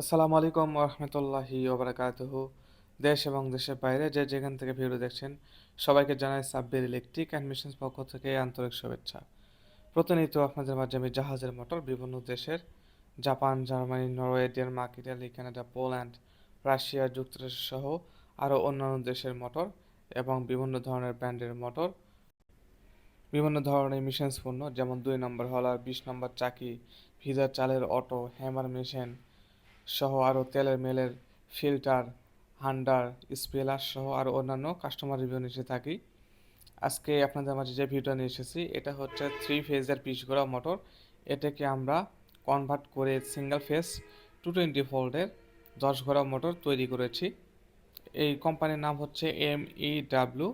আসসালামু আলাইকুম রহমতুল্লাহি ওবরাকাতুহু। দেশ এবং দেশের বাইরে যে যেখান থেকে ভিডিও দেখছেন, সবাইকে জানাই সাব্বির ইলেকট্রিক অ্যান্ড মিশনস পক্ষ থেকে আন্তরিক শুভেচ্ছা। প্রতিনিয়ত আপনাদের মাঝে আমি জাহাজের মোটর বিভিন্ন দেশের Japan, Germany, Norway, Denmark, Italy, Canada, Poland, Russia, যুক্তরাষ্ট্র সহ আরও অন্যান্য দেশের মোটর এবং বিভিন্ন ধরনের ব্র্যান্ডের মোটর, বিভিন্ন ধরনের মিশনস পণ্য, যেমন দুই নম্বর হলার, বিশ নম্বর চাকি, ভিজার চালের অটো, হ্যামার মেশিন সহ আরও তেলের মেলের ফিল্টার, হান্ডার স্পেলার সহ আরও অন্যান্য কাস্টমার রিভিউ নিয়ে থাকি। আজকে আপনাদের মাঝে যে ভিডিও নিয়ে এসেছি, এটা হচ্ছে থ্রি ফেজের পিস করা মোটর। এটাকে আমরা কনভার্ট করে সিঙ্গেল ফেজ টু টোয়েন্টি ভোল্টের দশ ঘোড়া মোটর তৈরি করেছি। এই কোম্পানির নাম হচ্ছে M E W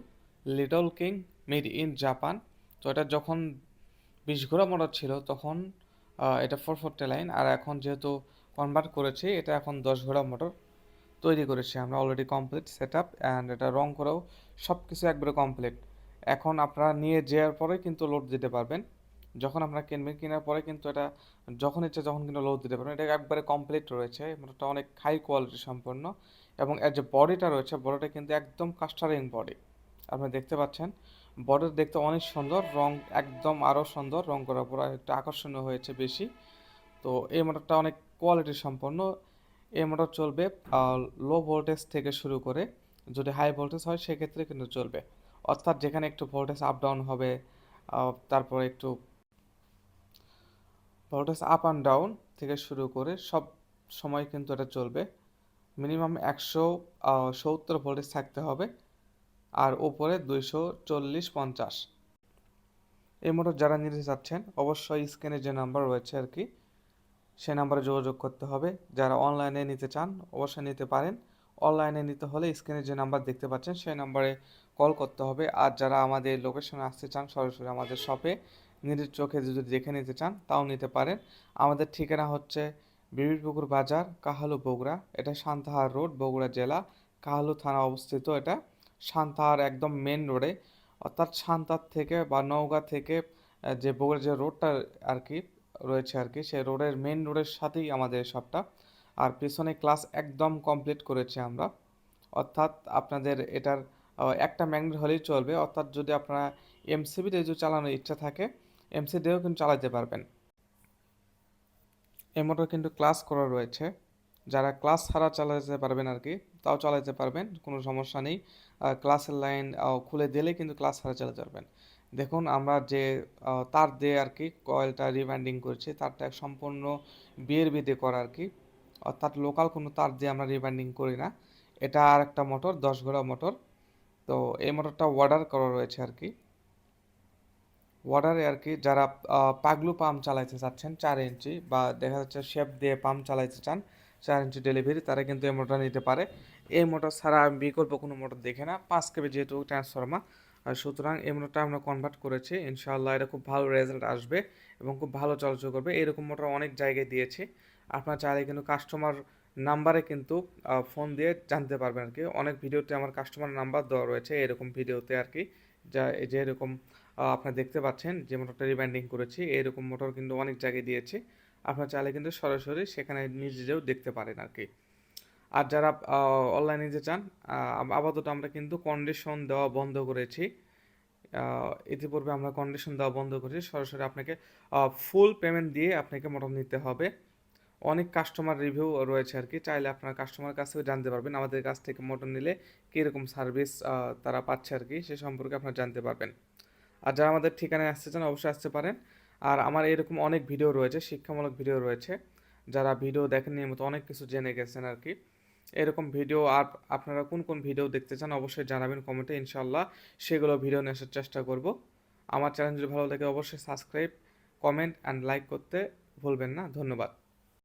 little king made in Japan তো এটা যখন বিশ ঘোড়া মোটর ছিল, তখন এটা ফোর ফোরটি লাইন আর এখন যেহেতু কনভার্ট করেছি, এটা এখন দশ ঘোড়া মোটর তৈরি করেছি আমরা already complete set up and এটা রং করেও সব কিছু একবারে কমপ্লিট এখন আপনারা নিয়ে যাওয়ার পরে কিন্তু লোড দিতে পারবেন। যখন আপনারা কিনবেন, কেনার পরে কিন্তু এটা যখন ইচ্ছে যখন কিন্তু লোড দিতে পারবেন। এটা একবারে কমপ্লিট রয়েছে, মোটরটা অনেক হাই কোয়ালিটি সম্পন্ন এবং এর যে বডিটা রয়েছে বডিটা কিন্তু একদম কাস্টারিং বডি আপনি দেখতে পাচ্ছেন বডির দেখতে অনেক সুন্দর, রং একদম আরও সুন্দর, রং করার পর একটু আকর্ষণীয় হয়েছে বেশি। তো এই মোটরটা অনেক কোয়ালিটি সম্পন্ন এই মোটর চলবে লো ভোল্টেজ থেকে শুরু করে যদি হাই ভোল্টেজ হয়, সেক্ষেত্রে কিন্তু চলবে। অর্থাৎ যেখানে একটু ভোল্টেজ আপ ডাউন হবে তারপরে একটু ভোল্টেজ আপ অ্যান্ড ডাউন থেকে শুরু করে সব সময় কিন্তু এটা চলবে। মিনিমাম একশো সত্তর ভোল্টেজ থাকতে হবে আর ওপরে দুইশো চল্লিশ পঞ্চাশ। এই মোটর যারা নিতে চাচ্ছেন, অবশ্যই স্ক্রিনে যে নাম্বার রয়েছে আর কি সে নাম্বারে যোগাযোগ করতে হবে। যারা অনলাইনে নিতে চান, অবশ্যই নিতে পারেন। অনলাইনে নিতে হলে স্ক্রিনে যে নাম্বার দেখতে পাচ্ছেন, সেই নাম্বারে কল করতে হবে। আর যারা আমাদের লোকেশনে আসতে চান, সরাসরি আমাদের শপে নিজের চোখে যদি দেখে নিতে চান, তাও নিতে পারেন। আমাদের ঠিকানা হচ্ছে বিবিরপুকুর বাজার, কাহালু বগুড়া। এটা সান্তাহার রোড, বগুড়া জেলা। কাহালু থানা অবস্থিত এটা। সান্তাহার একদম মেন রোডে অর্থাৎ সান্তার থেকে বা নওগাঁ থেকে যে বগুড়া যে রোডটা আর কি রয়েছে আর কি সেই রোডের মেন রোডের সাথেই আমাদের শপটা আর পিছনে ক্লাস একদম কমপ্লিট করেছি আমরা। অর্থাৎ আপনাদের এটার একটা ম্যাগনেট হলেই চলবে। অর্থাৎ যদি আপনারা এমসিবিতে যদি চালানোর ইচ্ছা থাকে এমসি দিয়েও কিন্তু চালাতে পারবেন। এই মোটর কিন্তু ক্লাস করা রয়েছে। যারা ক্লাস ছাড়া চালাতে পারবেন আর কি তাও চালাতে পারবেন, কোনো সমস্যা নেই। ক্লাসের লাইন খুলে দিলে কিন্তু ক্লাস ছাড়া চালাতে পারবেন। দেখুন, আমরা যে তার দিয়ে আর কি কয়েলটা রিবাইন্ডিং করছি, তারটা সম্পূর্ণ বিয়ের বিদে করা আর কি। অর্থাৎ লোকাল কোনো তার দিয়ে আমরা রিবাইন্ডিং করি না। এটা আর একটা মোটর, দশ ঘোড়া মোটর। তো এই মোটরটা ওয়ার্ডার করা রয়েছে আর কি। ওয়ার্ডারে আর কি যারা পাগলু পাম্প চালাইতে চাচ্ছেন, চার ইঞ্চি বা দেখা যাচ্ছে শেপ দিয়ে পাম্প চালাইতে চান, চার ইঞ্চি ডেলিভারি, তারা কিন্তু এই মোটর নিতে পারে। এই মোটর ছাড়া বিকল্প কোনো মোটর দেখে না। পাঁচ কেবি যেহেতু ট্রান্সফরমার আর সুতরাং এই মোটরটা আমরা কনভার্ট করেছি, ইনশাআল্লাহ এটা খুব ভালো রেজাল্ট আসবে এবং খুব ভালো চলাচল করবে। এরকম মোটর অনেক জায়গায় দিয়েছি। আপনার চাইলে কিন্তু কাস্টমার নাম্বারে কিন্তু ফোন দিয়ে জানতে পারবেন আর কি অনেক ভিডিওতে আমার কাস্টমার নাম্বার দেওয়া রয়েছে এরকম ভিডিওতে আর কি যা যে এরকম আপনারা দেখতে পাচ্ছেন যে মোটরটা রিবাইন্ডিং করেছি, এরকম মোটর কিন্তু অনেক জায়গায় দিয়েছি। আপনার চাইলে কিন্তু সরাসরি সেখানে নিজেও দেখতে পারেন আর কি আর যারা অনলাইনে নিতে চান আপাতত আমরা কিন্তু কন্ডিশন দেওয়া বন্ধ করেছি। ইতিপূর্বে আমরা কন্ডিশন দেওয়া বন্ধ করেছি। সরাসরি আপনাকে ফুল পেমেন্ট দিয়ে আপনাকে মোটর নিতে হবে। অনেক কাস্টমার রিভিউ রয়েছে আর কি। চাইলে আপনার কাস্টমার কাছ থেকে জানতে পারবেন, আমাদের কাছ থেকে মোটর নিলে কীরকম সার্ভিস তারা পাচ্ছে আর কি, সে সম্পর্কে আপনারা জানতে পারবেন। আর যারা আমাদের ঠিকানায় আসতে চান, অবশ্যই আসতে পারেন। আর আমার এরকম অনেক ভিডিও রয়েছে, শিক্ষামূলক ভিডিও রয়েছে। যারা ভিডিও দেখেন নিয়মিত অনেক কিছু জেনে গেছেন আর কি। এরকম ভিডিও আর আপনারা কোন কোন ভিডিও দেখতে চান অবশ্যই জানাবেন কমেন্টে ইনশাল্লাহ সেগুলো ভিডিও নিয়ে আসার চেষ্টা করব। আমার চ্যানেল যদি ভালো লাগে অবশ্যই সাবস্ক্রাইব, কমেন্ট অ্যান্ড লাইক করতে ভুলবেন না। ধন্যবাদ।